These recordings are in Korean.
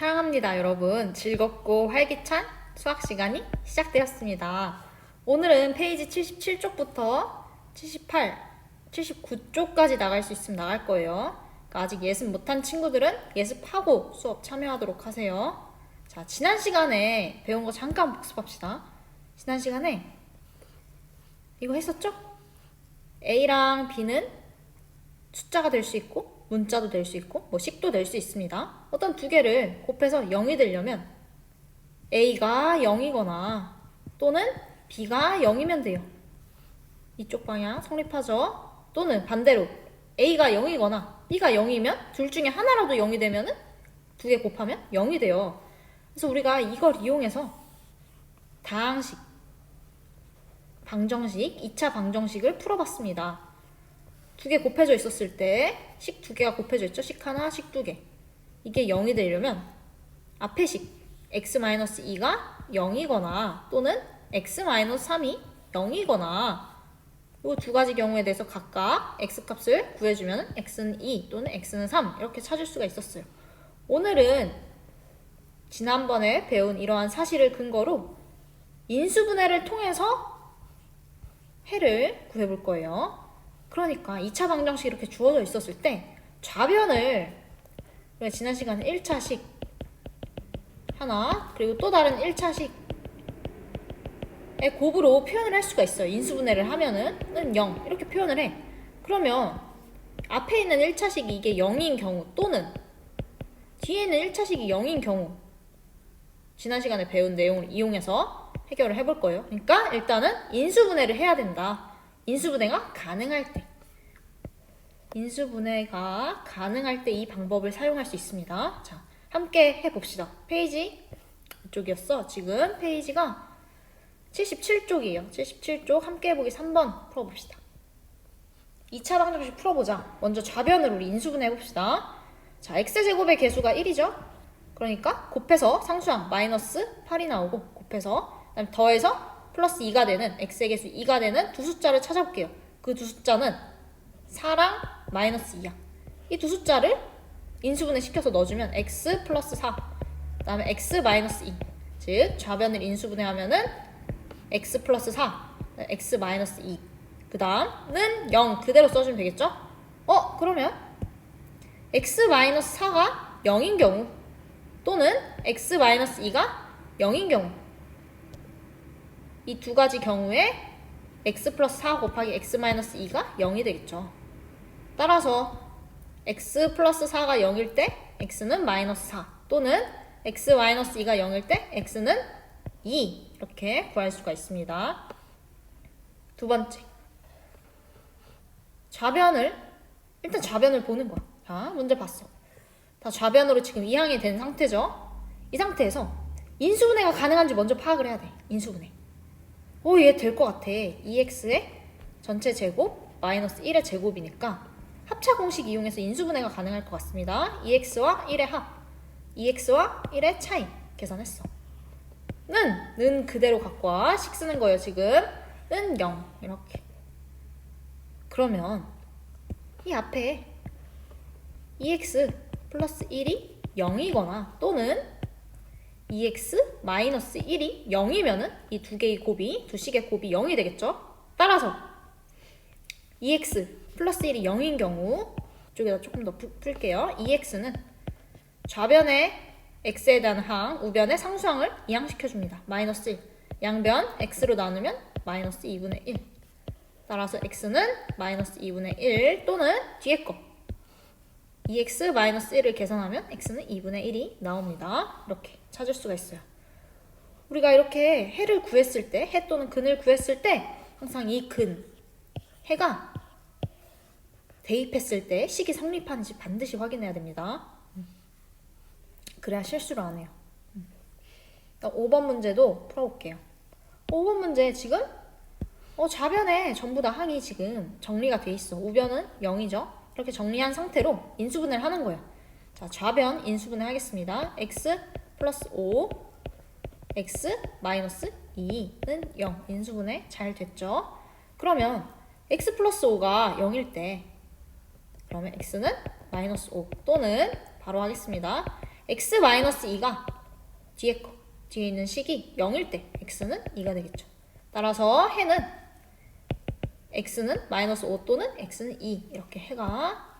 사랑합니다, 여러분. 즐겁고 활기찬 수학 시간이 시작되었습니다. 오늘은 페이지 77쪽부터 78, 79쪽까지 나갈 수 있으면 나갈 거예요. 그러니까 아직 예습 못한 친구들은 예습하고 수업 참여하도록 하세요. 자, 지난 시간에 배운 거 잠깐 복습합시다. 지난 시간에 이거 했었죠? A랑 B는 숫자가 될 수 있고 문자도 될 수 있고 뭐 식도 될 수 있습니다. 어떤 두 개를 곱해서 0이 되려면 A가 0이거나 또는 B가 0이면 돼요. 이쪽 방향 성립하죠. 또는 반대로 A가 0이거나 B가 0이면 둘 중에 하나라도 0이 되면은 두 개 곱하면 0이 돼요. 그래서 우리가 이걸 이용해서 다항식, 방정식, 2차 방정식을 풀어봤습니다. 두 개 곱해져 있었을 때 식 두 개가 곱해져 있죠? 식 하나, 식 두 개. 이게 0이 되려면 앞에 식 x-2가 0이거나 또는 x-3이 0이거나 이 두 가지 경우에 대해서 각각 x값을 구해주면 x는 2 또는 x는 3 이렇게 찾을 수가 있었어요. 오늘은 지난번에 배운 이러한 사실을 근거로 인수분해를 통해서 해를 구해볼 거예요. 그러니까 2차 방정식이 이렇게 주어져 있었을 때 좌변을 우리가 지난 시간에 1차식 하나 그리고 또 다른 1차식의 곱으로 표현을 할 수가 있어요. 인수분해를 하면은 0 이렇게 표현을 해. 그러면 앞에 있는 1차식이 이게 0인 경우 또는 뒤에 있는 1차식이 0인 경우 지난 시간에 배운 내용을 이용해서 해결을 해볼 거예요. 그러니까 일단은 인수분해를 해야 된다. 인수분해가 가능할 때. 인수분해가 가능할 때 이 방법을 사용할 수 있습니다. 자, 함께 해봅시다. 페이지 이쪽이었어. 지금 페이지가 77쪽이에요. 77쪽 함께 해보기 3번 풀어봅시다. 2차 방정식 풀어보자. 먼저 좌변을 우리 인수분해 해봅시다. 자, x제곱의 개수가 1이죠? 그러니까 곱해서 상수항 마이너스 8이 나오고 곱해서 그다음에 더해서 플러스 2가 되는 개수 2가 되는 두 숫자를 찾아볼게요. 그 두 숫자는 4랑 마이너스 2야. 이 두 숫자를 인수분해 시켜서 넣어주면 x 플러스 4, 그 다음에 x 마이너스 2. 즉 좌변을 인수분해 하면은 x 플러스 4, x 마이너스 2. 그 다음은 0 그대로 써주면 되겠죠? 어 그러면 x 마이너스 4가 0인 경우 또는 x 마이너스 2가 0인 경우 이 두 가지 경우에 x 플러스 4 곱하기 x 마이너스 2가 0이 되겠죠. 따라서 x 플러스 4가 0일 때 x는 마이너스 4 또는 x 마이너스 2가 0일 때 x는 2 이렇게 구할 수가 있습니다. 두 번째 좌변을 일단 좌변을 보는 거야. 자 문제 봤어. 다 좌변으로 지금 이항이 된 상태죠. 이 상태에서 인수분해가 가능한지 먼저 파악을 해야 돼. 인수분해. 오, 얘될 것 같아. 2x의 전체 제곱 마이너스 1의 제곱이니까 합차 공식 이용해서 인수분해가 가능할 것 같습니다. 2x와 1의 합, 2x와 1의 차이 계산했어. 는, 는 그대로 갖고 와. 식 쓰는 거예요, 지금. 는 0. 이렇게. 그러면 이 앞에 2x 플러스 1이 0이거나 또는 2x 마이너스 1이 0이면은 이 두 개의 곱이 두 식의 곱이 0이 되겠죠? 따라서 2x 플러스 1이 0인 경우 이쪽에다 조금 더 푸- 풀게요. 2x는 좌변에 x에 대한 항, 우변에 상수항을 이항시켜줍니다. 마이너스 1. 양변 x로 나누면 마이너스 2분의 1. 따라서 x는 마이너스 2분의 1 또는 뒤에 거 2x 마이너스 1을 계산하면 x는 2분의 1이 나옵니다. 이렇게 찾을 수가 있어요. 우리가 이렇게 해를 구했을 때, 해 또는 근을 구했을 때 항상 이 근, 해가 대입했을 때 식이 성립하는지 반드시 확인해야 됩니다. 음. 그래야 실수를 안 해요. 음. 5번 문제도 풀어볼게요. 5번 문제 지금 어, 좌변에 전부 다 항이 지금 정리가 돼 있어. 우변은 0이죠. 이렇게 정리한 상태로 인수분해를 하는 거예요. 자, 좌변 인수분해 하겠습니다. x 플러스 5, x 마이너스 2는 0. 인수분해 잘 됐죠? 그러면 x 플러스 5가 0일 때 그러면 x는 마이너스 5 또는 바로 하겠습니다. x 마이너스 2가 뒤에 거 뒤에 있는 식이 0일 때 x는 2가 되겠죠. 따라서 해는 x는 마이너스 5 또는 x는 2 이렇게 해가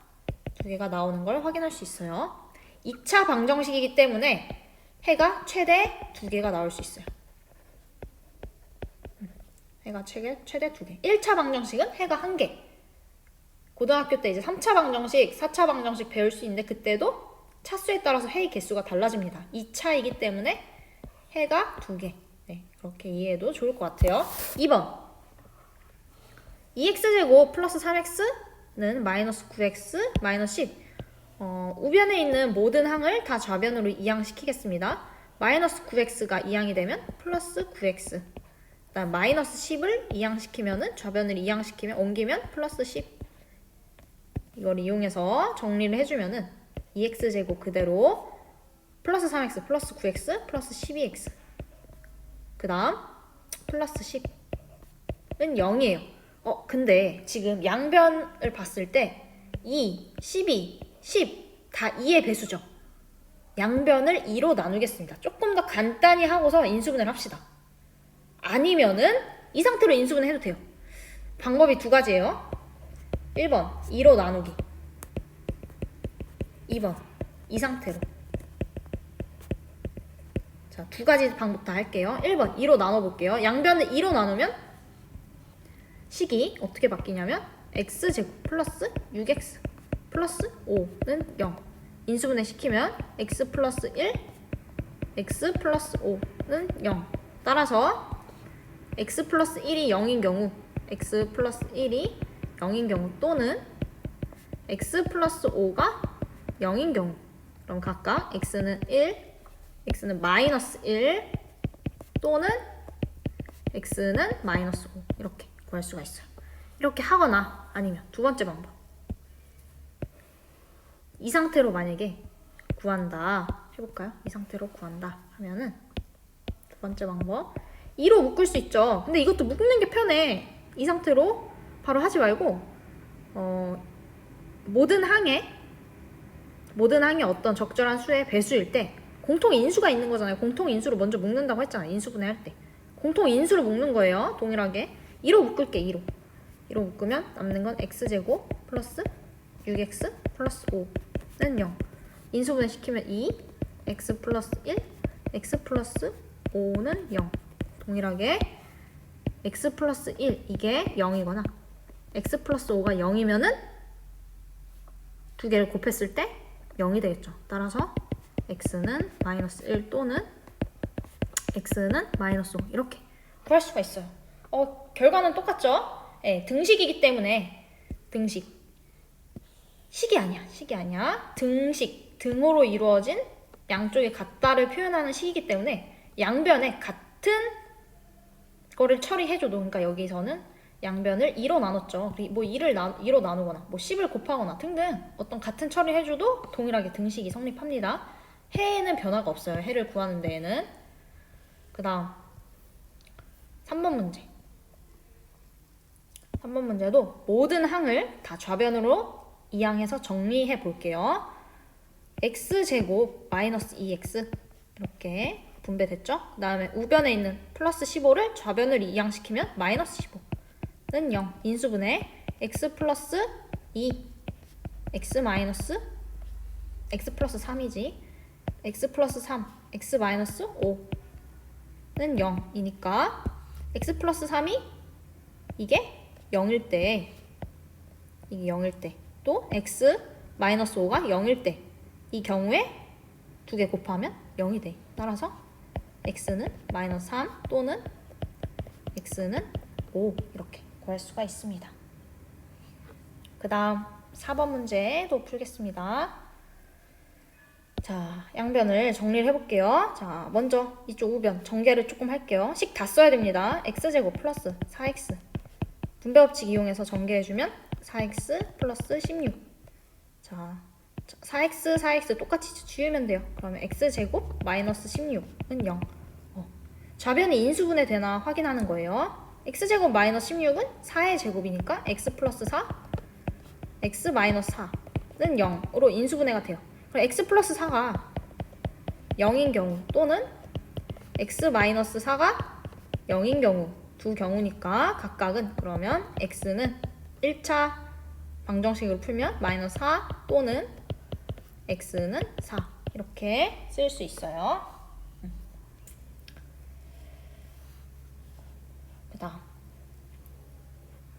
두 개가 나오는 걸 확인할 수 있어요. 2차 방정식이기 때문에 해가 최대 두 개가 나올 수 있어요. 음, 해가 최대, 최대 두 개. 1차 방정식은 해가 한 개. 고등학교 때 이제 3차 방정식, 4차 방정식 배울 수 있는데 그때도 차수에 따라서 해의 개수가 달라집니다. 2차이기 때문에 해가 두 개. 네, 그렇게 이해해도 좋을 것 같아요. 2번. 2x제곱 플러스 3x는 마이너스 9x 마이너스 10. 어, 우변에 있는 모든 항을 다 좌변으로 이항시키겠습니다. 마이너스 9x가 이항이 되면 플러스 9x. 그다음 마이너스 10을 이항시키면은 좌변을 이항시키면 옮기면 플러스 10. 이걸 이용해서 정리를 해주면은 2x 제곱 그대로 플러스 3x 플러스 9x 플러스 12x. 그다음 플러스 10은 0이에요. 어 근데 지금 양변을 봤을 때 2, 12, 10 다 2의 배수죠. 양변을 2로 나누겠습니다. 조금 더 간단히 하고서 인수분해를 합시다. 아니면은 이 상태로 인수분해 해도 돼요. 방법이 두 가지예요. 1번 2로 나누기 2번 이 상태로 자, 두 가지 방법 다 할게요. 1번 2로 나눠 볼게요. 양변을 2로 나누면 식이 어떻게 바뀌냐면 x제곱 플러스 6x 플러스 5는 0 인수분해 시키면 x 플러스 1 x 플러스 5는 0 따라서 x 플러스 1이 0인 경우 x 플러스 1이 0인 경우 또는 x 플러스 5가 0인 경우. 그럼 각각 x는 1, x는 마이너스 1 또는 x는 마이너스 5 이렇게 구할 수가 있어요. 이렇게 하거나 아니면 두 번째 방법 이 상태로 만약에 구한다 해볼까요? 이 상태로 구한다 하면은 두 번째 방법 2로 묶을 수 있죠. 근데 이것도 묶는 게 편해. 이 상태로 바로 하지 말고 어, 모든 항에 모든 항이 어떤 적절한 수의 배수일 때 공통 인수가 있는 거잖아요. 공통 인수로 먼저 묶는다고 했잖아요. 인수분해 할 때. 공통 인수로 묶는 거예요. 동일하게. 2로 묶을게. 2로. 2로 묶으면 남는 건 x제곱 플러스 6x 플러스 5 는 0. 인수분해 시키면 2, x 플러스 1, x 플러스 5는 0. 동일하게 x 플러스 1 이게 0이거나 x 플러스 5가 0이면은 두 개를 곱했을 때 0이 되겠죠. 따라서 x는 마이너스 1 또는 x는 마이너스 5 이렇게 구할 수가 있어요. 어, 결과는 똑같죠? 예, 등식이기 때문에 등식 식이 아니야. 식이 아니야. 등식 등호로 이루어진 양쪽의 같다를 표현하는 식이기 때문에 양변에 같은 거를 처리해줘도 그러니까 여기서는 양변을 2로 나눴죠. 뭐 2를 나, 2로 나누거나 뭐 10을 곱하거나 등등 어떤 같은 처리를 해줘도 동일하게 등식이 성립합니다. 해에는 변화가 없어요. 해를 구하는 데에는. 그 다음 3번 문제. 3번 문제도 모든 항을 다 좌변으로 이항해서 정리해 볼게요. x제곱 마이너스 2x 이렇게 분배됐죠? 그 다음에 우변에 있는 플러스 15를 좌변을 이항시키면 마이너스 15는 0 인수분해 x 플러스 2 x 마이너스 x 플러스 3이지. x 플러스 3 x 마이너스 5는 0이니까 x 플러스 3이 이게 0일 때 이게 0일 때 또 x 마이너스 5가 0일 때 이 경우에 두 개 곱하면 0이 돼. 따라서 x는 마이너스 3 또는 x는 5 이렇게 구할 수가 있습니다. 그 다음 4번 문제도 풀겠습니다. 자, 양변을 정리를 해볼게요. 자, 먼저 이쪽 우변 정계를 조금 할게요. 식 다 써야 됩니다. x제곱 플러스 4x 분배 법칙 이용해서 전개해주면 4x 플러스 16 자, 4x, 4x 똑같이 지우면 돼요. 그러면 x제곱 마이너스 16은 0. 어. 좌변이 인수분해 되나 확인하는 거예요. x제곱 마이너스 16은 4의 제곱이니까 x 플러스 4, x 마이너스 4는 0으로 인수분해가 돼요. 그럼 x 플러스 4가 0인 경우 또는 x-4가 0인 경우 두 경우니까 각각은 그러면 x는 1차 방정식으로 풀면 마이너스 4 또는 x는 4 이렇게 쓸 수 있어요. 음. 그다음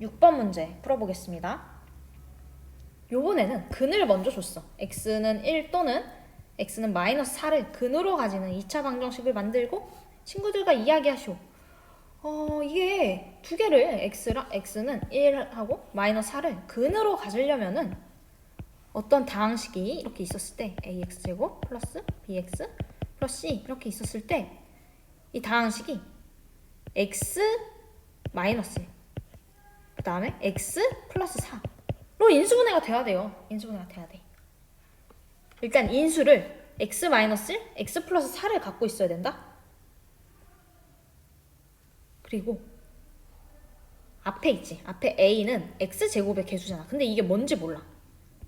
6번 문제 풀어보겠습니다. 요번에는 근을 먼저 줬어. x는 1 또는 x는 마이너스 4를 근으로 가지는 2차 방정식을 만들고 친구들과 이야기하시오. 어, 이게 두 개를 x랑 x는 1하고 마이너스 4를 근으로 가지려면은 어떤 다항식이 이렇게 있었을 때 ax 제곱 플러스 bx 플러스 c 이렇게 있었을 때 이 다항식이 x 마이너스 그 다음에 x 플러스 4로 인수분해가 돼야 돼요. 인수분해가 돼야 돼. 일단 인수를 x 마이너스 1, x 플러스 4를 갖고 있어야 된다. 그리고 앞에 있지. 앞에 a는 x 제곱의 개수잖아. 근데 이게 뭔지 몰라.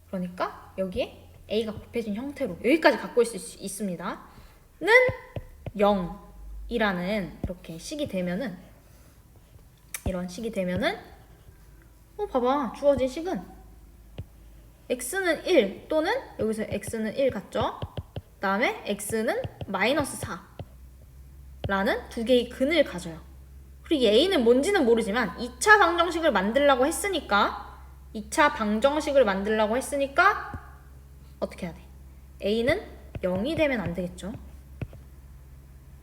그러니까 여기에 a가 곱해진 형태로 여기까지 갖고 있을 수 있습니다. 는 0이라는 이렇게 식이 되면은 이런 식이 되면은 어 봐봐 주어진 식은 x는 1 또는 여기서 x는 1 같죠? 그 다음에 x는 마이너스 4 라는 두 개의 근을 가져요. 이 a는 뭔지는 모르지만 2차 방정식을 만들라고 했으니까 2차 방정식을 만들라고 했으니까 어떻게 해야 돼? a는 0이 되면 안 되겠죠?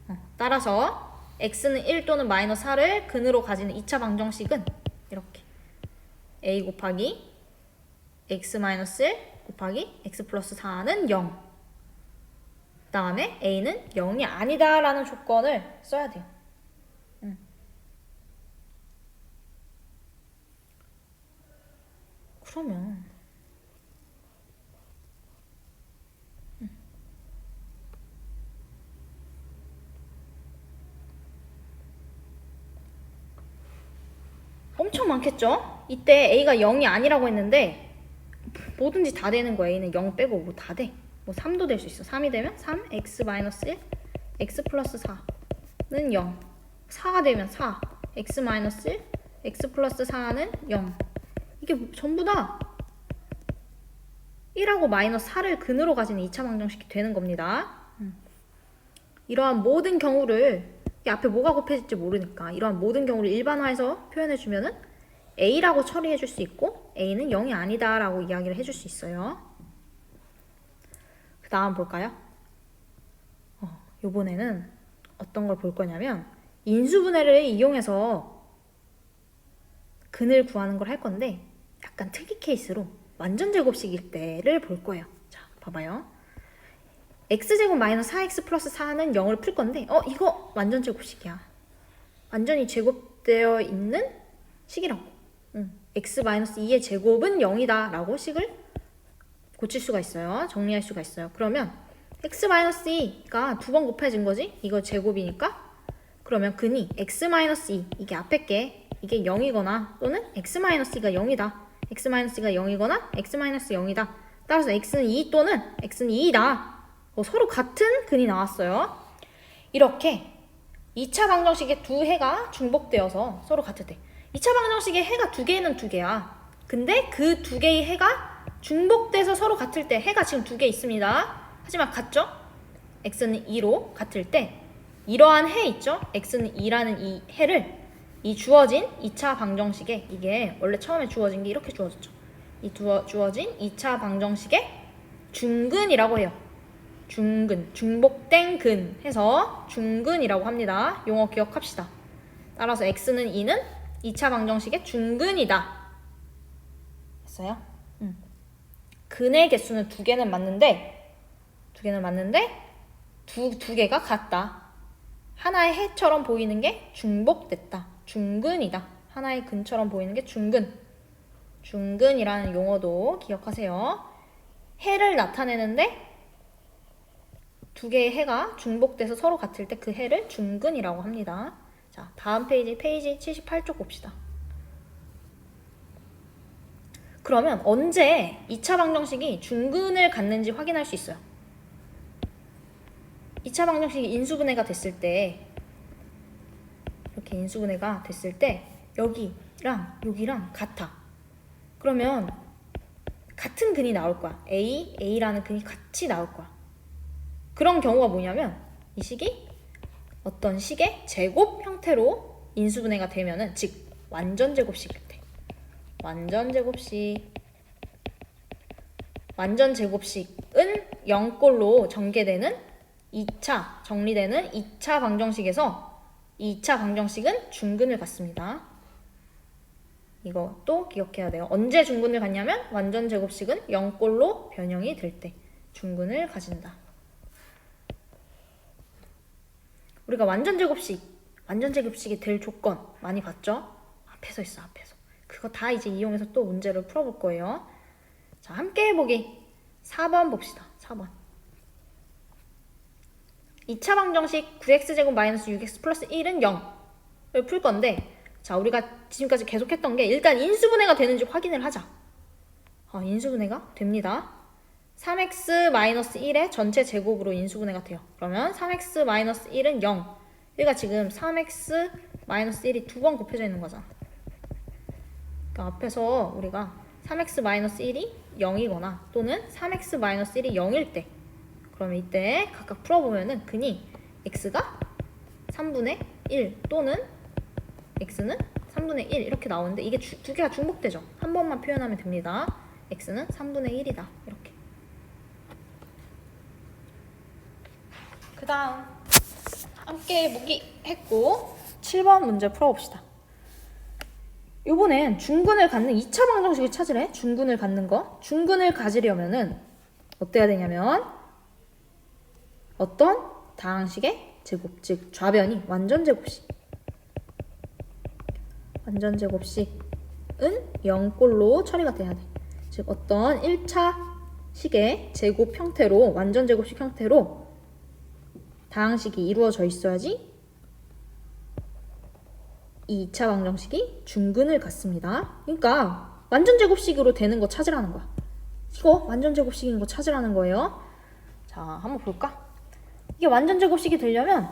어, 따라서 x는 1 또는 마이너스 4를 근으로 가지는 2차 방정식은 이렇게 a 곱하기 x 마이너스 1 곱하기 x 플러스 4는 0. 그 다음에 a는 0이 아니다라는 조건을 써야 돼요. 그러면 음. 엄청 많겠죠? 이때 a가 0이 아니라고 했는데 뭐든지 다 되는 거야. a는 0 빼고 뭐 다 돼. 뭐 3도 될 수 있어. 3이 되면 3, x 마이너스 1, x 플러스 4는 0. 4가 되면 4, x 마이너스 1, x 플러스 4는 0. 이게 전부 다 1하고 마이너스 4를 근으로 가지는 2차 방정식이 되는 겁니다. 음. 이러한 모든 경우를 이 앞에 뭐가 곱해질지 모르니까 이러한 모든 경우를 일반화해서 표현해 주면 은 a라고 처리해 줄 수 있고 a는 0이 아니다 라고 이야기를 해줄 수 있어요. 그 다음 볼까요? 어, 요번에는 어떤 걸 볼 거냐면 인수분해를 이용해서 근을 구하는 걸 할 건데 약간 특이 케이스로 완전 제곱식일 때를 볼 거예요. 자, 봐봐요. x제곱 마이너스 4x 플러스 4는 0을 풀 건데 어 이거 완전 제곱식이야. 완전히 제곱되어 있는 식이라고. 응. x 마이너스 2의 제곱은 0이다 라고 식을 고칠 수가 있어요. 정리할 수가 있어요. 그러면 x 마이너스 2가 두 번 곱해진 거지? 이거 제곱이니까 그러면 근이 x 마이너스 2 이게 앞에 게 이게 0이거나 또는 x 마이너스 2가 0이다. X 마이너스 2가 0이거나 x 마이너스 0이다. 따라서 x는 2 또는 x는 2다. 어, 서로 같은 근이 나왔어요. 이렇게 2차 방정식의 두 해가 중복되어서 서로 같을 때 2차 방정식의 해가 두 개는 두 개야. 근데 그 두 개의 해가 중복돼서 서로 같을 때 해가 지금 두 개 있습니다. 하지만 같죠? x는 2로 같을 때 이러한 해 있죠? x는 2라는 이 해를 이 주어진 2차 방정식에 이게 원래 처음에 주어진 게 이렇게 주어졌죠. 이 두어, 주어진 2차 방정식의 중근이라고 해요. 중근, 중복된 근 해서 중근이라고 합니다. 용어 기억합시다. 따라서 x는 2는 2차 방정식의 중근이다. 했어요? 음. 근의 개수는 두 개는 맞는데 두 개는 맞는데 두, 두 개가 같다. 하나의 해처럼 보이는 게 중복됐다. 중근이다. 하나의 근처럼 보이는 게 중근. 중근이라는 용어도 기억하세요. 해를 나타내는데 두 개의 해가 중복돼서 서로 같을 때 그 해를 중근이라고 합니다. 자, 다음 페이지, 페이지 78쪽 봅시다. 그러면 언제 2차 방정식이 중근을 갖는지 확인할 수 있어요. 2차 방정식이 인수분해가 됐을 때 이렇게 인수분해가 됐을 때 여기랑 여기랑 같아. 그러면 같은 근이 나올 거야. A, A라는 근이 같이 나올 거야. 그런 경우가 뭐냐면 이 식이 어떤 식의 제곱 형태로 인수분해가 되면은 즉 완전 제곱식일 때 완전 제곱식 완전 제곱식은 0꼴로 전개되는 2차 정리되는 2차 방정식에서 2차 방정식은 중근을 갖습니다. 이거 또 기억해야 돼요. 언제 중근을 갖냐면 완전 제곱식은 0꼴로 변형이 될 때 중근을 가진다. 우리가 완전 제곱식, 완전 제곱식이 될 조건 많이 봤죠? 앞에서 있어, 앞에서. 그거 다 이제 이용해서 또 문제를 풀어볼 거예요. 자, 함께 해보기. 4번 봅시다. 4번. 2차 방정식 9x제곱 마이너스 6x 플러스 1은 0을 풀 건데 자 우리가 지금까지 계속 했던 게 일단 인수분해가 되는지 확인을 하자. 아, 인수분해가 됩니다. 3x 마이너스 1의 전체 제곱으로 인수분해가 돼요. 그러면 3x 마이너스 1은 0. 여기가 지금 3x 마이너스 1이 두 번 곱해져 있는 거잖아. 그러니까 앞에서 우리가 3x 마이너스 1이 0이거나 또는 3x 마이너스 1이 0일 때 그러면 이때 각각 풀어보면은 근이 x가 3분의 1 또는 x는 3분의 1 이렇게 나오는데 이게 주- 두 개가 중복되죠. 한 번만 표현하면 됩니다. x는 3분의 1이다. 이렇게. 그 다음 함께 보기 했고 7번 문제 풀어봅시다. 요번엔 중근을 갖는 2차 방정식을 찾으래. 중근을 갖는 거. 중근을 가지려면은 어때야 되냐면 어떤 다항식의 제곱, 즉 좌변이 완전 제곱식. 완전 제곱식은 0꼴로 처리가 돼야 돼. 즉 어떤 1차 식의 제곱 형태로 완전 제곱식 형태로 다항식이 이루어져 있어야지 2차 방정식이 중근을 갖습니다. 그러니까 완전 제곱식으로 되는 거 찾으라는 거야. 이거 완전 제곱식인 거 찾으라는 거예요. 자, 한번 볼까? 이게 완전 제곱식이 되려면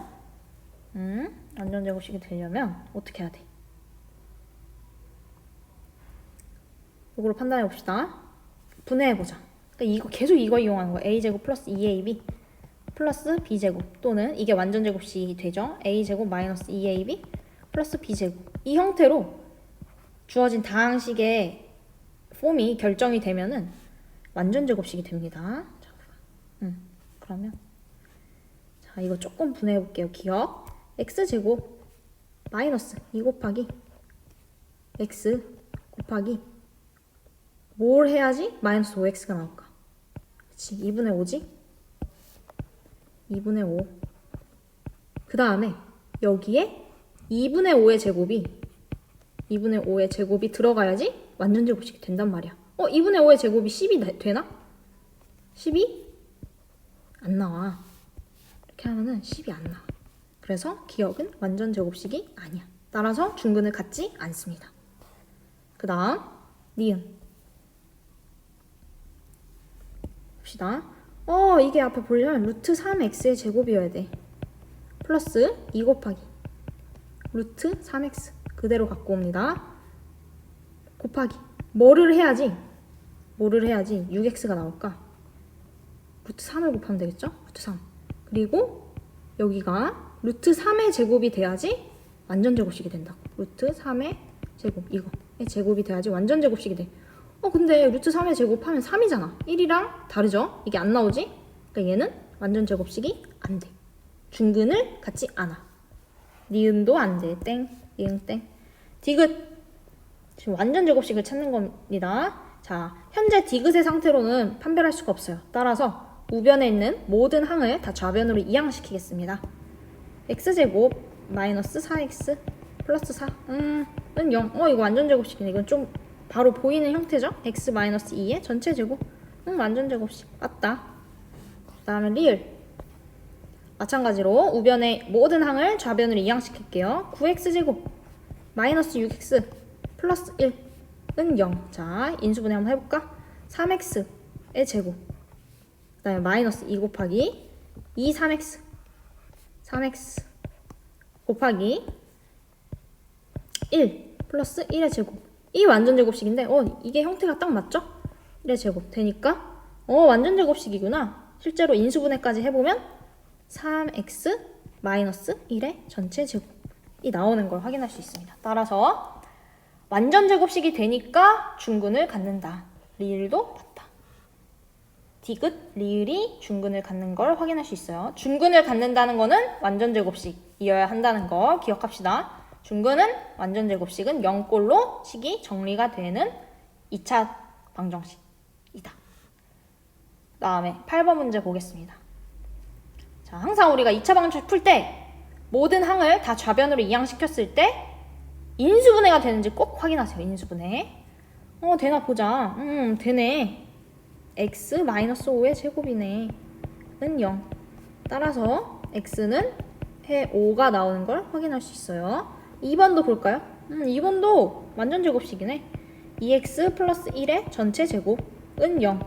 음, 완전 제곱식이 되려면 어떻게 해야 돼? 이걸로 판단해 봅시다. 분해해 보자. 그러니까 이거 계속 이거 이용하는 거야. a 제곱 플러스 2ab 플러스 b 제곱 또는 이게 완전 제곱식이 되죠. a 제곱 마이너스 2ab 플러스 b 제곱 이 형태로 주어진 다항식의 폼이 결정이 되면은 완전 제곱식이 됩니다. 자, 음, 그러면 자 이거 조금 분해해 볼게요. 기억 x 제곱 마이너스 2 곱하기 x 곱하기 뭘 해야지 마이너스 5x가 나올까? 그치 2분의 5지? 2분의 5. 그 다음에 여기에 2분의 5의 제곱이 2분의 5의 제곱이 들어가야지 완전 제곱식이 된단 말이야. 어, 2분의 5의 제곱이 10이 나- 되나? 10이 안 나와. 이렇게 하면은 10이 안 나와. 그래서 기억은 완전 제곱식이 아니야. 따라서 중근을 갖지 않습니다. 그 다음 니은 봅시다. 어, 이게 앞에 보려면 루트 3x의 제곱이어야 돼. 플러스 2 곱하기 루트 3x 그대로 갖고 옵니다. 곱하기 뭐를 해야지? 뭐를 해야지 6x가 나올까? 루트 3을 곱하면 되겠죠? 루트 3 그리고 여기가 루트 3의 제곱이 돼야지 완전 제곱식이 된다. 루트 3의 제곱 이거의 제곱이 돼야지 완전 제곱식이 돼. 어 근데 루트 3의 제곱하면 3이잖아. 1이랑 다르죠? 이게 안 나오지? 그러니까 얘는 완전 제곱식이 안 돼. 중근을 갖지 않아. 니은도 안 돼. 땡. 니은 땡. 디귿. 지금 완전 제곱식을 찾는 겁니다. 자, 현재 디귿의 상태로는 판별할 수가 없어요. 따라서 우변에 있는 모든 항을 다 좌변으로 이항시키겠습니다. x제곱 마이너스 4x 플러스 4. 음, 은 0. 어, 이거 완전 제곱식이네. 이건 좀 바로 보이는 형태죠? x 마이너스 2의 전체 제곱. 응, 완전 제곱식. 맞다. 그 다음에 리을. 마찬가지로 우변의 모든 항을 좌변으로 이항시킬게요. 9x제곱 마이너스 6x 플러스 1은 0. 자, 인수분해 한번 해볼까? 3x의 제곱 그 다음에 마이너스 2 곱하기 2 3x 3x 곱하기 1 플러스 1의 제곱. 이 완전 제곱식인데 어 이게 형태가 딱 맞죠? 1의 제곱 되니까 어 완전 제곱식이구나. 실제로 인수분해까지 해보면 3x 마이너스 1의 전체 제곱이 나오는 걸 확인할 수 있습니다. 따라서 완전 제곱식이 되니까 중근을 갖는다. 리을도. 디귿, 리을이 중근을 갖는 걸 확인할 수 있어요. 중근을 갖는다는 거는 완전 제곱식이어야 한다는 거 기억합시다. 중근은 완전 제곱식은 0꼴로 식이 정리가 되는 2차 방정식이다. 다음에 8번 문제 보겠습니다. 자, 항상 우리가 2차 방정식 풀 때 모든 항을 다 좌변으로 이항시켰을 때 인수분해가 되는지 꼭 확인하세요. 인수분해. 어, 되나 보자. 음, 되네. X 5의 제곱이네. 은 0. 따라서 x는 해 5가 나오는 걸 확인할 수 있어요. 2번도 볼까요? 음, 2번도 완전 제곱식이네. 2x 플러스 1의 전체 제곱은 0.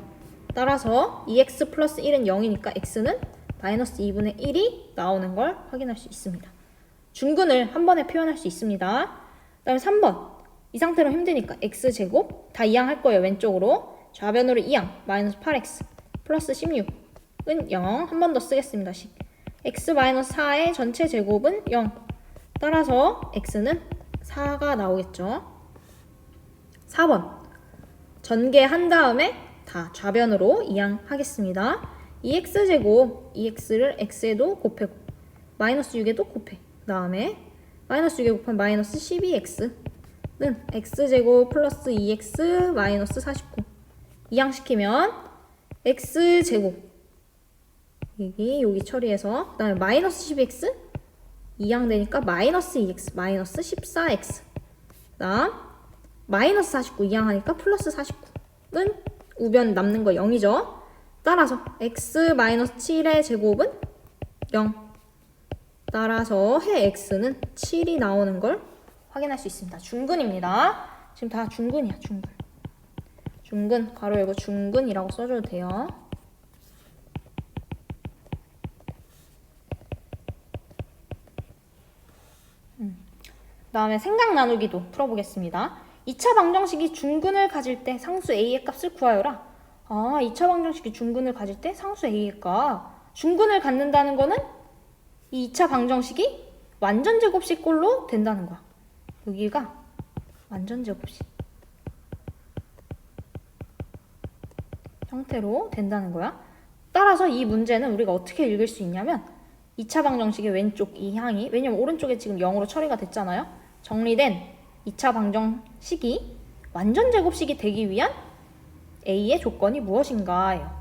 따라서 2x 플러스 1은 0이니까 x는 마이너스 2분의 1이 나오는 걸 확인할 수 있습니다. 중근을 한 번에 표현할 수 있습니다. 그 다음에 3번. 이 상태로 힘드니까 x제곱 다 이항할 거예요. 왼쪽으로. 좌변으로 이항 마이너스 8x 플러스 16은 0. 한 번 더 쓰겠습니다. 식. x 마이너스 4의 전체 제곱은 0. 따라서 x는 4가 나오겠죠. 4번. 전개한 다음에 다 좌변으로 이항하겠습니다. 2x제곱, 2x를 x에도 곱해고 마이너스 6에도 곱해. 그 다음에 마이너스 6에 곱하면 마이너스 12x는 x제곱 플러스 2x 마이너스 49 이항시키면 x제곱. 여기 여기 처리해서. 그 다음에 마이너스 12x 이항되니까 마이너스 2x 마이너스 14x 그 다음 마이너스 49 이항하니까 플러스 49는 우변 남는 거 0이죠? 따라서 x 마이너스 7의 제곱은 0 따라서 해 x는 7이 나오는 걸 확인할 수 있습니다. 중근입니다. 지금 다 중근이야 중근 중근 가로 열고 중근이라고 써줘도 돼요 다음에 생각 나누기도 풀어보겠습니다. 2차 방정식이 중근을 가질 때 상수 a의 값을 구하여라. 아, 2차 방정식이 중근을 가질 때 상수 a의 값. 중근을 갖는다는 거는 이 2차 방정식이 완전 제곱식 꼴로 된다는 거야. 여기가 완전 제곱식 형태로 된다는 거야. 따라서 이 문제는 우리가 어떻게 읽을 수 있냐면 2차 방정식의 왼쪽 이 항이 왜냐면 오른쪽에 지금 0으로 처리가 됐잖아요. 정리된 2차 방정식이 완전 제곱식이 되기 위한 A의 조건이 무엇인가예요.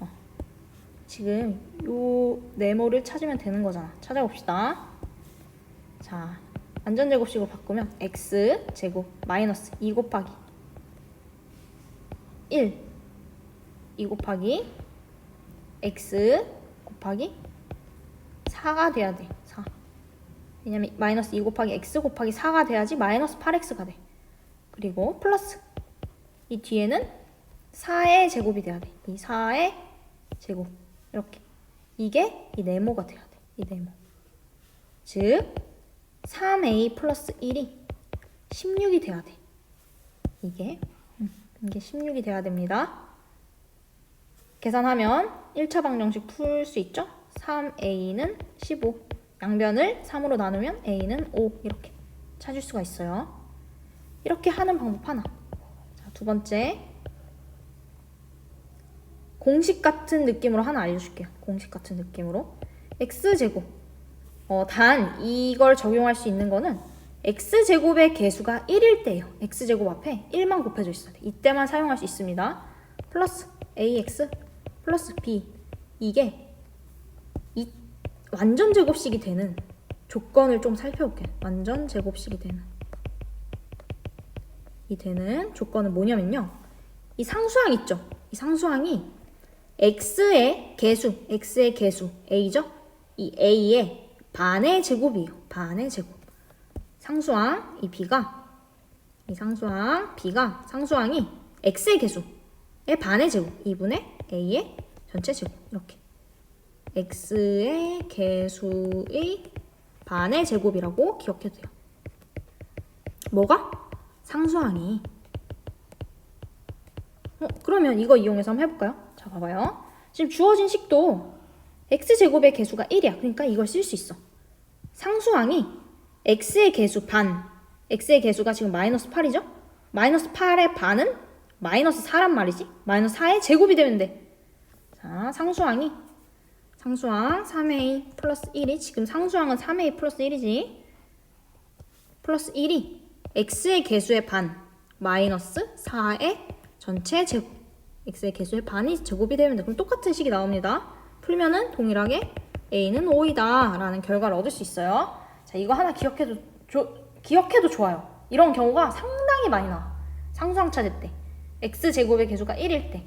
어. 지금 요 네모를 찾으면 되는 거잖아. 찾아봅시다. 자, 완전 제곱식으로 바꾸면 x 제곱 마이너스 2 곱하기 1 2 곱하기 x 곱하기 4가 돼야 돼. 4. 왜냐면 마이너스 2 곱하기 x 곱하기 4가 돼야지 마이너스 8x가 돼. 그리고 플러스 이 뒤에는 4의 제곱이 돼야 돼. 이 4의 제곱 이렇게 이게 이 네모가 돼야 돼. 이 네모. 즉 3a 플러스 1이 16이 돼야 돼. 이게 음, 이게 16이 돼야 됩니다. 계산하면 1차 방정식 풀 수 있죠? 3a는 15. 양변을 3으로 나누면 a는 5 이렇게 찾을 수가 있어요. 이렇게 하는 방법 하나. 자, 두 번째. 공식 같은 느낌으로 하나 알려줄게요. 공식 같은 느낌으로. x제곱. 어, 단 이걸 적용할 수 있는 거는 x제곱의 개수가 1일 때예요. x제곱 앞에 1만 곱해져 있어야 돼. 이때만 사용할 수 있습니다. 플러스 ax 플러스 b 이게 이 완전 제곱식이 되는 조건을 좀 살펴볼게요. 완전 제곱식이 되는 이 되는 조건은 뭐냐면요. 이 상수항 있죠. 이 상수항이 x의 개수, x의 개수 a죠. 이 a의 반의 제곱이에요. 반의 제곱. 상수항 이 b가 이 상수항 b가 상수항이 x의 개수의 반의 제곱 2분의 a의 전체 제곱 이렇게 x의 개수의 반의 제곱이라고 기억해도 돼요. 뭐가? 상수항이. 어, 그러면 이거 이용해서 한번 해볼까요? 자, 봐봐요. 지금 주어진 식도 x제곱의 개수가 1이야. 그러니까 이걸 쓸 수 있어. 상수항이 x의 개수 반, x의 개수가 지금 마이너스 8이죠? 마이너스 8의 반은 마이너스 4란 말이지? 마이너스 4의 제곱이 되면 돼. 자, 상수항이 상수항 3a 플러스 1이 지금 상수항은 3a 플러스 1이지. 플러스 1이 x의 개수의 반 마이너스 4의 전체 제곱 x의 개수의 반이 제곱이 되면 돼. 그럼 똑같은 식이 나옵니다. 풀면은 동일하게 a는 5이다 라는 결과를 얻을 수 있어요. 자, 이거 하나 기억해도 조, 기억해도 좋아요. 이런 경우가 상당히 많이 나와. 상수항 찾을 때 x 제곱의 개수가 1일 때